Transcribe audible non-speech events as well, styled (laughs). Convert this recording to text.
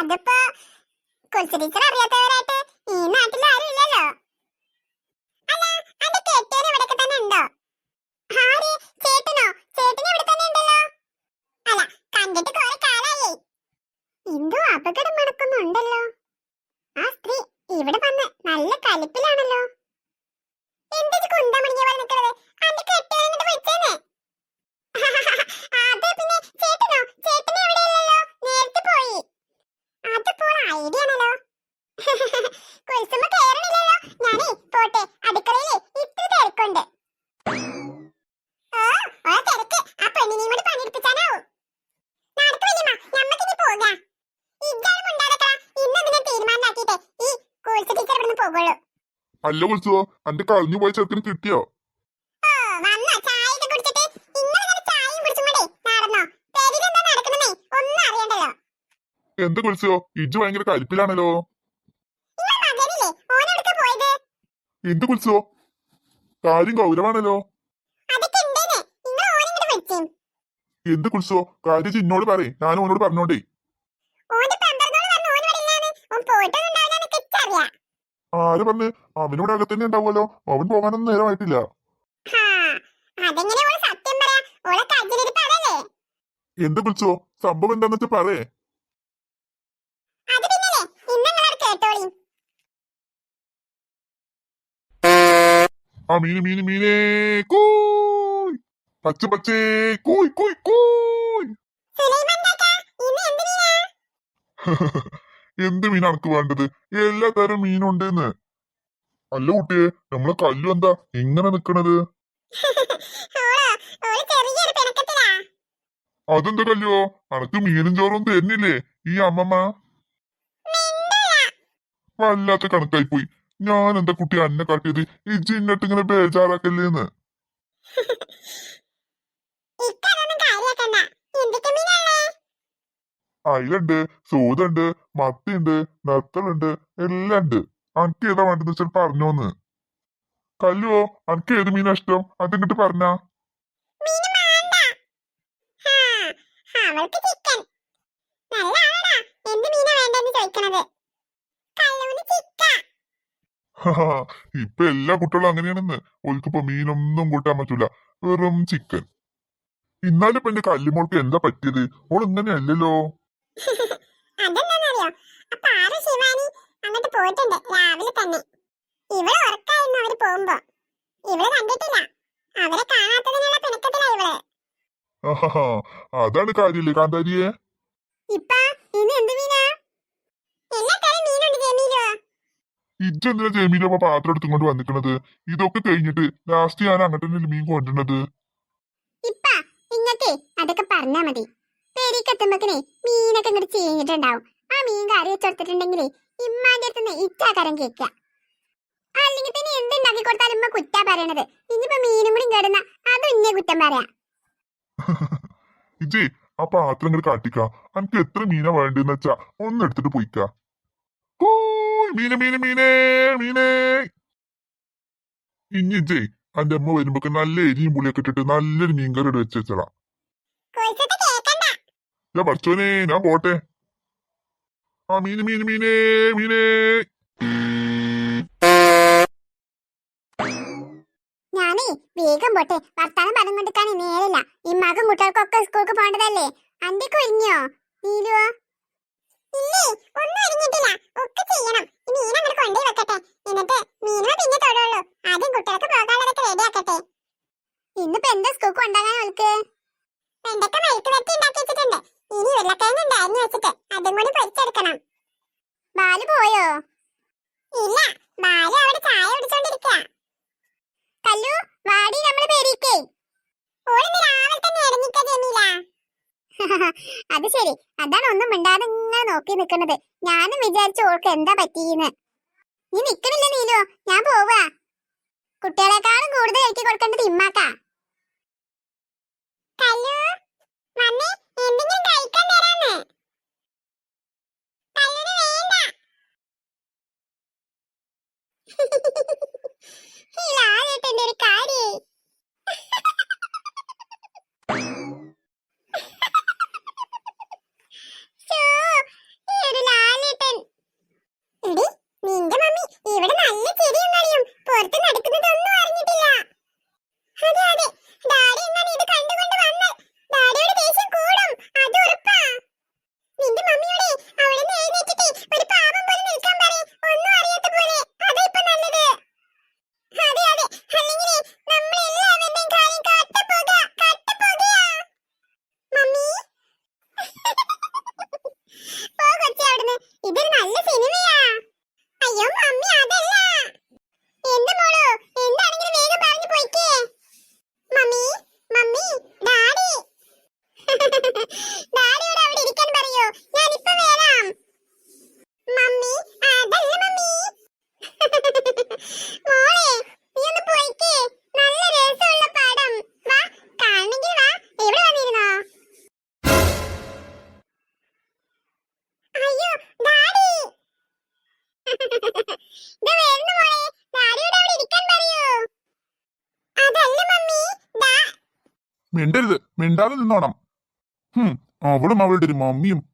അതിപ്പോ കുൽസു ടീച്ചർ അറിയാത്തവരായിട്ട് ഈ നാട്ടിൽ ആരും ഇല്ലല്ലോ? അല്ല അന്റെ കെട്ടിയൻ ഇവിടൊക്കെ തന്നെ ഉണ്ടോ? ആര് ചേട്ടനോ? ചേട്ടൻ ഇവിടെ തന്നെ ഉണ്ടല്ലോ? അല്ല കണ്ടിട്ട് കുറെ കാലായി. എന്തോ അപകടം നടക്കുന്നുണ്ടല്ലോ. ആ സ്ത്രീ ഇവിടെ വന്ന് നല്ല കലിപ്പിലാണല്ലോ. എന്തൊരു കുന്തമണിയെ പോലെ നിൽക്കുന്നത് അന്റെ ഇങ്ങോട്ട് വിളിച്ചേനെ. (laughs) അല്ല വിളിച്ചോ അന്റെ കളഞ്ഞു പോയ ചെറുക്കിന് കിട്ടിയോ? എന്ത് കുളിച്ചോ? ഇജ്ജ് ഭയങ്കര കലിപ്പിലാണല്ലോ. എന്ത് കുളിച്ചോ? കാര്യം ഗൗരവാണല്ലോ. എന്ത് കുളിച്ചോ? കാര്യം ഇന്നോട് പറ ഞാൻ ഓനോട് പറഞ്ഞോണ്ടേ. ആര് പറഞ്ഞ്? അവനിവിടെ അകത്തന്നെ ഉണ്ടാവുമല്ലോ. അവൻ പോകാനൊന്നും നേരമായിട്ടില്ല. എന്ത് വിളിച്ചോ സംഭവം എന്താന്ന് വെച്ചാ പറയേ അത് പിന്നല്ലേ ഇന്ന് നിങ്ങളത് കേട്ടോളി ആ മീന് മീന് മീനേ കൂയ്. പച്ച പച്ചേ കൂയ് കൂയ് കൂയ്. (laughs) എന്ത് മീനാ അനക്ക് വേണ്ടത്? എല്ലാ തരം മീനുണ്ടെന്ന്. അല്ല കുട്ടിയെ നമ്മളെ കല്ലു എന്താ? ഇങ്ങനെ നിക്കണത്? അതെന്താ കല്ലുവോ? അനക്ക് മീനും ചോറും തരുന്നില്ലേ ഈ അമ്മമ്മ? വല്ലാത്ത കണക്കായി പോയി ഞാൻ എന്താ കുട്ടി അന്നെ കാട്ടിയത് ഈ ഇന്നിട്ട് ഇങ്ങനെ ബേജാറാക്കല്ലേന്ന്? അയിലുണ്ട് സൂതുണ്ട് മത്തിയുണ്ട് നത്തലുണ്ട് എല്ലാം ഉണ്ട് അനക്ക് ഏതാ വേണ്ടത് വെച്ചാൽ പറഞ്ഞോന്ന്. കല്ലുവോ അനക്ക് ഏത് മീനാ ഇഷ്ടം? അതിങ്ങട്ട് പറഞ്ഞാ? അവൾക്ക് ചിക്കൻ നല്ല ആളാ എന്ത് മീനാ വേണ്ടെന്ന് ചോദിക്കണത്? കല്ലൂന് ചിക്ക ഇപ്പൊ എല്ലാ കുട്ടികളും അങ്ങനെയാണെന്ന്. ഓൽക്കിപ്പോ മീനൊന്നും കൂട്ടാൻ പറ്റൂല. വെറും ചിക്കൻ ഇന്നാലും ഇപ്പൊ എന്റെ കല്ലുമോൾക്ക് എന്താ പറ്റിയത്? ഓൾ ഇങ്ങനെയല്ലല്ലോ. (laughs) ശിവാനി അങ്ങോട്ട് പോയിട്ടുണ്ട് രാവിലെ തന്നെ. ഉറക്കായിരുന്നു അവർ പോകുമ്പോ. കണ്ടിട്ടില്ല. അവരെ കാണാത്തതിനുള്ള പിണക്കത്തിലാ ഇവൾ. അതാണ് കാര്യല്ലേ കാന്താരിയെ? ഇപ്പ ഇന്ന് എന്ത് മീനാ? എല്ലാ തരം മീനുണ്ട്. ജമീലോ ഇജ്ജെന്തിനാ ജമീലപ്പ പാത്രം എടുത്തുകൊണ്ട് വന്നിക്കണത്? ഇതൊക്കെ കഴിഞ്ഞിട്ട് ലാസ്റ്റ് ഞാൻ അങ്ങോട്ട് മീൻ കൊണ്ടുവരുന്നത് ഇപ്പ ഇങ്ങക്ക് അതൊക്കെ പറഞ്ഞാ മതി. പെരിക്കെത്തുമ്പക്കിനെ മീനൊക്കെ ഇങ്ങോട്ട് ചീഞ്ഞിട്ടുണ്ടാവും. ആ മീൻ കറി വെച്ചെടുത്തിട്ടുണ്ടെങ്കിലേ ഇമ്മാന്റെ അടുത്തുനിന്ന് ഇറ്റാക്കാരം കേക്ക അല്ലെങ്കിൽ പിന്നെ എന്തുണ്ടാക്കി കൊടുത്താലും ഇമ്മ കുറ്റാ പറയണത്. ഇനിയിപ്പോ മീനും കൂടി കേടുന്ന അതും ഇന്നെ കുറ്റം പറയാ. (laughs) ഇജ്ജേ ആ പാത്രം ഇങ്ങോട്ട് കാട്ടിക്ക. എനിക്ക് എത്ര മീനാ വേണ്ടെന്ന് വെച്ചാ ഒന്ന് എടുത്തിട്ട് പോയിക്ക. മീന് മീനെ മീനെ മീനെ. ഇനി ജയ് അന്റെ അമ്മ വരുമ്പോ നല്ല എരിയും പുളിയൊക്കെ ഇട്ടിട്ട് നല്ലൊരു മീൻകറി വെച്ച് വെച്ചടാ ഞാൻ പഠിച്ചോനെ ഞാൻ പോട്ടെ. ആ മീന് മീന് മീനെ മീനെ. ഞാനേ വേഗം പോട്ടെ. വർത്താനം പറഞ്ഞു കൊടുക്കാൻ നേരില്ല ഈ മകം കുട്ടികൾക്കൊക്കെ സ്കൂൾക്ക് പോകേണ്ടതല്ലേ? അന്റെ കുഞ്ഞോ നീലുവോ? ഇനി വെച്ചിട്ട്. കൂടി പൊരിച്ചെടുക്കണം. ബാലു പോയോ? ഇല്ല. ബാലു അവിടെ ചായ കല്ലു വാടി രാവിലെ തന്നെ (laughs) അത് ശരി. അതാണ് ഒന്നും മിണ്ടാതെ ഞാൻ നോക്കി നിൽക്കണത് ഞാനും വിചാരിച്ചു ഓൾക്ക് എന്താ പറ്റിയെന്ന്. നീ നിക്കണില്ല നീലു? ഞാൻ പോവാ. കുട്ടികളെക്കാളും കൂടുതൽ എനിക്ക് കൊടുക്കേണ്ടത് ഇമ്മാക്കാ. കല്ലു മിണ്ടരുത്. മിണ്ടാതെ നിന്നോണം. ഹും അവളും അവളുടെ ഒരു മമ്മിയും